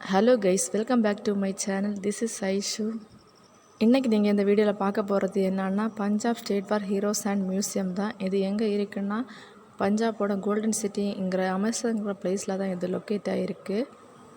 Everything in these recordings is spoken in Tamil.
Hello guys welcome back to my channel this is Aishu இன்றைக்கி நீங்கள் இந்த வீடியோவில் பார்க்க போகிறது என்னன்னா Punjab state for heroes and museum தான். இது எங்கே இருக்குன்னா பஞ்சாபோட கோல்டன் சிட்டிங்கிற அமேசான்ங்கிற பிளேஸில் தான் இது லொக்கேட் ஆகிருக்கு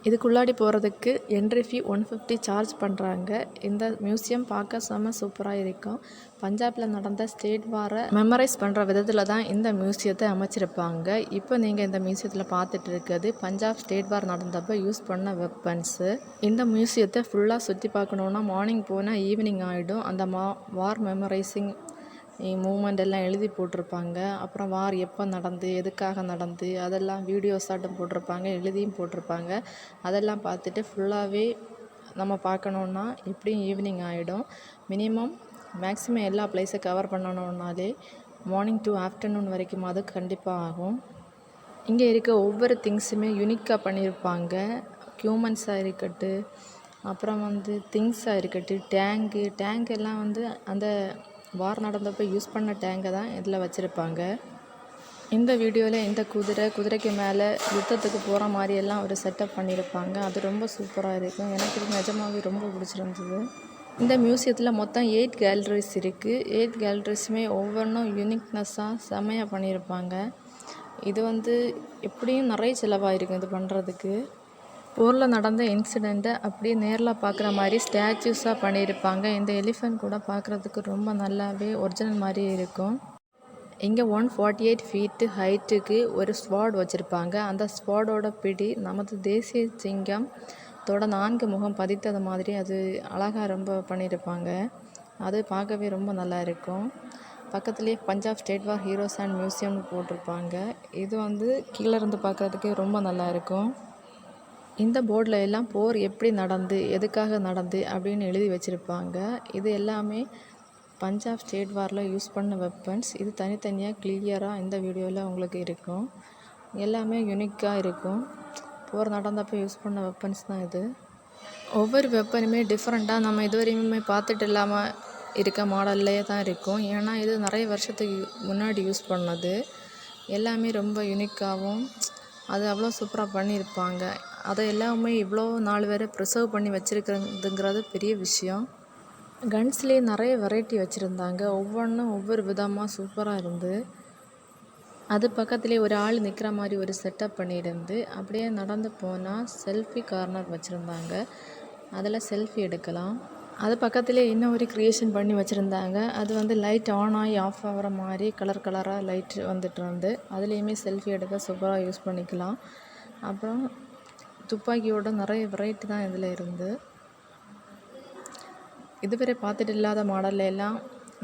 இதுக்குள்ளாடி போகிறதுக்கு entry fee one fifty charge பண்ணுறாங்க இந்த மியூசியம் பார்க்க செம்ம சூப்பராக இருக்கும். பஞ்சாபில் நடந்த ஸ்டேட் வாரை மெமரைஸ் பண்ணுற விதத்தில் தான் இந்த மியூசியத்தை அமைச்சிருப்பாங்க. இப்போ நீங்கள் இந்த மியூசியத்தில் பார்த்துட்டு இருக்கிறது பஞ்சாப் ஸ்டேட் வார் நடந்தப்போ யூஸ் பண்ண வெப்பன்ஸு இந்த மியூசியத்தை ஃபுல்லாக சுற்றி பார்க்கணுன்னா மார்னிங் போனால் ஈவினிங் ஆகிடும் அந்த மா வார் மெமரைசிங் மூமெண்ட் எல்லாம் எழுதி போட்டிருப்பாங்க. அப்புறம் வார் எப்போ நடந்து எதுக்காக நடந்து அதெல்லாம் வீடியோஸாட்டும் போட்டிருப்பாங்க எழுதியும் போட்டிருப்பாங்க. அதெல்லாம் பார்த்துட்டு ஃபுல்லாகவே நம்ம பார்க்கணுன்னா எப்படியும் ஈவினிங் ஆகிடும் மினிமம் மேக்ஸிமம் எல்லா பிளேஸை கவர் பண்ணணுன்னாலே மார்னிங் டு ஆஃப்டர்நூன் வரைக்கும் அது கண்டிப்பாக ஆகும். இங்கே இருக்க ஒவ்வொரு திங்ஸுமே யுனிக்காக பண்ணியிருப்பாங்க. ஹியூமன்ஸாக இருக்கட்டும் அப்புறம் வந்து திங்ஸாக இருக்கட்டும் டேங்கு டேங்க் எல்லாம் வந்து அந்த வார் நடந்தப்போ யூஸ் பண்ண டேங்கை தான் இதில் வச்சுருப்பாங்க. இந்த வீடியோவில் இந்த குதிரை குதிரைக்கு மேலே யுத்தத்துக்கு போகிற மாதிரி எல்லாம் ஒரு செட்டப் பண்ணியிருப்பாங்க அது ரொம்ப சூப்பராக இருக்கும். எனக்கு இது நிஜமாகவே ரொம்ப பிடிச்சிருந்தது. இந்த மியூசியத்தில் மொத்தம் எயிட் கேலரிஸ் இருக்குது எயிட் கேலரிஸுமே ஒவ்வொன்றும் யூனிக்னஸ்ஸாக செம்மையாக பண்ணியிருப்பாங்க இது வந்து எப்படியும் நிறைய செலவாயிருக்கும் இது பண்ணுறதுக்கு போரில் நடந்த இன்சிடெண்ட்டை அப்படியே நேரில் பார்க்குற மாதிரி ஸ்டாச்சூஸாக பண்ணியிருப்பாங்க. இந்த எலிஃபெண்ட் கூட பார்க்குறதுக்கு ரொம்ப நல்லாவே ஒரிஜினல் மாதிரி இருக்கும். இங்கே ஒன் ஃபார்ட்டி எயிட் ஃபீட்டு ஹைட்டுக்கு ஒரு ஸ்வாட் வச்சுருப்பாங்க. அந்த ஸ்வாடோட பிடி நமது தேசிய சிங்கம் தோட நான்கு முகம் பதித்தது மாதிரி அது அழகாக ரொம்ப பண்ணியிருப்பாங்க. அது பார்க்கவே ரொம்ப நல்லா இருக்கும். பக்கத்துலேயே Punjab state war heroes and மியூசியம்னு போட்டிருப்பாங்க. இது வந்து கீழே இருந்து பார்க்குறதுக்கே ரொம்ப நல்லா இருக்கும். இந்த போர்டில் எல்லாம் போர் எப்படி நடந்து எதுக்காக நடந்து அப்படின்னு எழுதி வச்சுருப்பாங்க. இது எல்லாமே பஞ்சாப் ஸ்டேட் வாரில் யூஸ் பண்ண வெப்பன்ஸ் இது தனித்தனியாக கிளியராக இந்த வீடியோவில் உங்களுக்கு இருக்கும். எல்லாமே யூனிக்காக இருக்கும். போர் நடந்தப்போ யூஸ் பண்ண வெப்பன்ஸ் தான் இது. ஒவ்வொரு வெப்பனுமே டிஃப்ரெண்ட்டாக நம்ம இதுவரையுமே பார்த்துட்டு இல்லாமல் இருக்க மாடல்லையே தான் இருக்கும். ஏன்னா இது நிறைய வருஷத்துக்கு முன்னாடி யூஸ் பண்ணது. எல்லாமே ரொம்ப யூனிக்காகவும் அது அவ்வளோ சூப்பராக பண்ணியிருப்பாங்க. அதை எல்லாமே இவ்வளோ நாள் வரை ப்ரிசர்வ் பண்ணி வச்சுருக்கிறதுங்கிறது பெரிய விஷயம். கன்ஸ்லேயே நிறைய வெரைட்டி வச்சுருந்தாங்க. ஒவ்வொன்றும் ஒவ்வொரு விதமாக சூப்பராக இருந்து அது பக்கத்துலேயே ஒரு ஆள் நிற்கிற மாதிரி ஒரு செட்டப் பண்ணியிருந்து அப்படியே நடந்து போனால் செல்ஃபி கார்னர் வச்சுருந்தாங்க. அதில் செல்ஃபி எடுக்கலாம். அது பக்கத்துலேயே இன்னும் ஒரு க்ரியேஷன் பண்ணி வச்சுருந்தாங்க. அது வந்து லைட் ஆன் ஆகி ஆஃப் ஆகிற மாதிரி கலர் கலராக லைட் வந்துட்டு இருந்து அதுலேயுமே செல்ஃபி எடுக்க சூப்பராக யூஸ் பண்ணிக்கலாம். அப்புறம் துப்பாக்கியோட நிறைய வெரைட்டி தான் இதில் இருந்து. இதுவரை பார்த்துட்டு இல்லாத மாடலில் எல்லாம்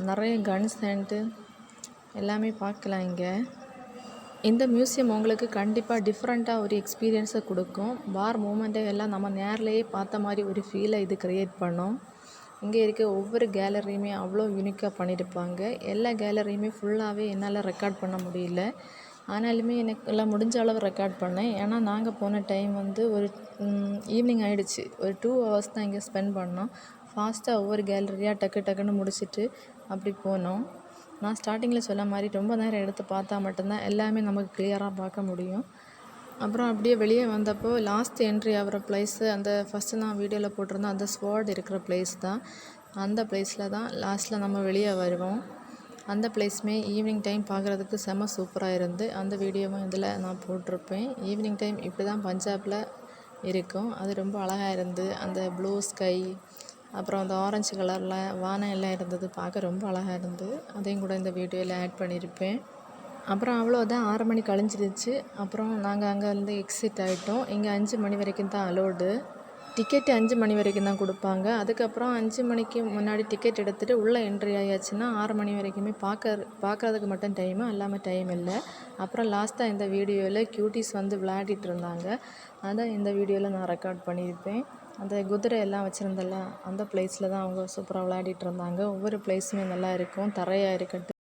நிறைய கன்ஸ் அண்டு எல்லாமே பார்க்கலாம் இங்கே. இந்த மியூசியம் உங்களுக்கு கண்டிப்பாக டிஃப்ரெண்ட்டாக ஒரு எக்ஸ்பீரியன்ஸை கொடுக்கும். பார் மூமெண்ட்டை எல்லாம் நம்ம நேர்லேயே பார்த்த மாதிரி ஒரு ஃபீலை இது க்ரியேட் பண்ணும். இங்கே இருக்க ஒவ்வொரு கேலரியுமே அவ்வளோ யூனிக்காக பண்ணியிருப்பாங்க. எல்லா கேலரியுமே ஃபுல்லாகவே என்னால் ரெக்கார்ட் பண்ண முடியல. ஆனாலுமே எனக்கு எல்லாம் முடிஞ்ச அளவு ரெக்கார்ட் பண்ணேன். ஏன்னா நாங்கள் போன டைம் வந்து ஒரு ஈவினிங் ஆகிடுச்சு ஒரு டூ ஹவர்ஸ் தான் இங்கே ஸ்பெண்ட் பண்ணோம். ஃபாஸ்ட்டாக ஒவ்வொரு கேலரியாக டக்கு டக்குன்னு முடிச்சுட்டு அப்படி போனோம். நான் ஸ்டார்டிங்கில் சொன்ன மாதிரி ரொம்ப நேரம் எடுத்து பார்த்தா மட்டும்தான் எல்லாமே நமக்கு கிளியராக பார்க்க முடியும். அப்புறம் அப்படியே வெளியே வந்தப்போ லாஸ்ட் என்ட்ரி ஆகிற ப்ளேஸு அந்த ஃபஸ்ட்டு நான் வீடியோவில் போட்டிருந்தேன் அந்த ஸ்வாட் இருக்கிற ப்ளேஸ் தான். அந்த ப்ளேஸில் தான் லாஸ்ட்டில் நம்ம வெளியே வருவோம். அந்த பிளேஸுமே ஈவினிங் டைம் பார்க்குறதுக்கு செம்ம சூப்பராக இருந்து அந்த வீடியோவும் இதில் நான் போட்டிருப்பேன். ஈவினிங் டைம் இப்படி தான் பஞ்சாபில் இருக்கும். அது ரொம்ப அழகாக இருந்து அந்த ப்ளூ ஸ்கை அப்புறம் அந்த ஆரஞ்சு கலரில் வானம் எல்லாம் இருந்தது பார்க்க ரொம்ப அழகாக இருந்து அதையும் கூட இந்த வீடியோவில் ஆட் பண்ணியிருப்பேன். அப்புறம் அவ்வளோதான். ஆறு மணி கழிஞ்சிருச்சு அப்புறம் நாங்கள் அங்கேருந்து எக்ஸிட் ஆகிட்டோம் இங்கே அஞ்சு மணி வரைக்கும் தான் அலோடு டிக்கெட்டு அஞ்சு மணி வரைக்கும் தான் கொடுப்பாங்க. அதுக்கப்புறம் அஞ்சு மணிக்கு முன்னாடி டிக்கெட் எடுத்துகிட்டு உள்ளே என்ட்ரி ஆயாச்சுன்னா ஆறு மணி வரைக்குமே பார்க்க பார்க்குறதுக்கு மட்டும் டைமு எல்லாமே டைம் இல்லை. அப்புறம் லாஸ்ட்டாக இந்த வீடியோவில் க்யூட்டிஸ் வந்து விளையாடிட்டு இருந்தாங்க. அதை இந்த வீடியோவில் நான் ரெக்கார்ட் பண்ணியிருப்பேன். அந்த குதிரை எல்லாம் வச்சுருந்தல அந்த பிளேஸில் தான் அவங்க சூப்பராக விளையாடிட்டு இருந்தாங்க. ஒவ்வொரு பிளேஸுமே நல்லா இருக்கும் தரையாக இருக்கட்டும்.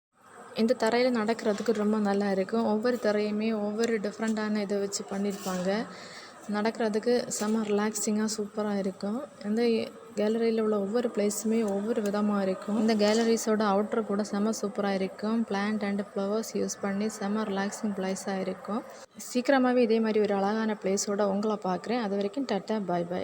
இந்த தரையில் நடக்கிறதுக்கு ரொம்ப நல்லா இருக்கும். ஒவ்வொரு தரையுமே ஒவ்வொரு டிஃப்ரெண்ட்டான இதை வச்சு பண்ணியிருப்பாங்க. நடக்கிறதுக்கு செம்ம ரிலாக்ஸிங்காக சூப்பராக இருக்கும். இந்த கேலரியில் உள்ள ஒவ்வொரு பிளேஸுமே ஒவ்வொரு விதமாக இருக்கும். இந்த கேலரிஸோட அவுட்டர் கூட செம சூப்பராக இருக்கும். பிளான்ட் அண்ட் ஃப்ளவர்ஸ் யூஸ் பண்ணி செம ரிலாக்ஸிங் பிளேஸாக இருக்கும். சீக்கிரமாகவே இதே மாதிரி ஒரு அழகான பிளேஸோட உங்களை பார்க்குறேன். அது வரைக்கும் டட்டா பாய் பாய்